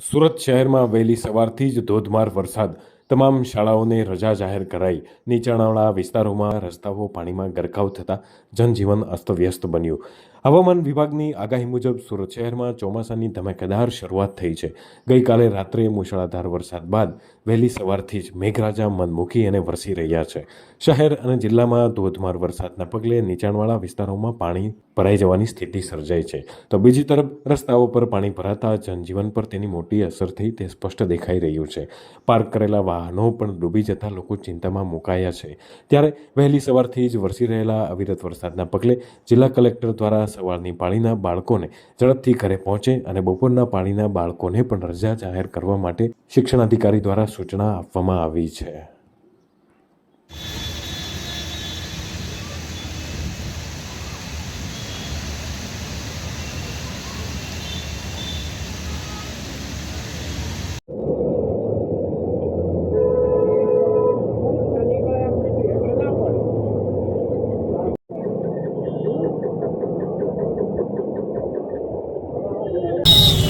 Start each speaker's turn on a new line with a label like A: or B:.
A: સુરત શહેરમાં વહેલી સવારથી જ ધોધમાર વરસાદ તમામ શાળાઓને રજા જાહેર કરાઈ. નીચાણવાળા વિસ્તારોમાં રસ્તાઓ પાણીમાં ગરકાવ થતાં જનજીવન અસ્તવ્યસ્ત બન્યું. હવામાન વિભાગની આગાહી મુજબ સુરત શહેરમાં ચોમાસાની ધમાકેદાર શરૂઆત થઈ છે. ગઈકાલે રાત્રે મુશળાધાર વરસાદ બાદ વહેલી સવારથી જ મેઘરાજા મનમુખી અને વરસી રહ્યા છે. શહેર અને જિલ્લામાં ધોધમાર વરસાદના પગલે નીચાણવાળા વિસ્તારોમાં પાણી ભરાઈ જવાની સ્થિતિ સર્જાઈ છે. તો બીજી તરફ, રસ્તાઓ પર પાણી ભરાતા જનજીવન પર તેની મોટી અસર થઈ તે સ્પષ્ટ દેખાઈ રહ્યું છે. પાર્ક કરેલા વાહનો પણ ડૂબી જતા લોકો ચિંતામાં મુકાયા છે. ત્યારે વહેલી સવારથી જ વરસી રહેલા અવિરત વરસાદના પગલે જિલ્લા કલેક્ટર દ્વારા સવારની પાણીના બાળકોને ઝડપથી ઘરે પહોંચે અને બપોરના પાણીના બાળકોને પણ રજા જાહેર કરવા માટે શિક્ષણાધિકારી દ્વારા સૂચના આપવામાં આવી છે. Thank you.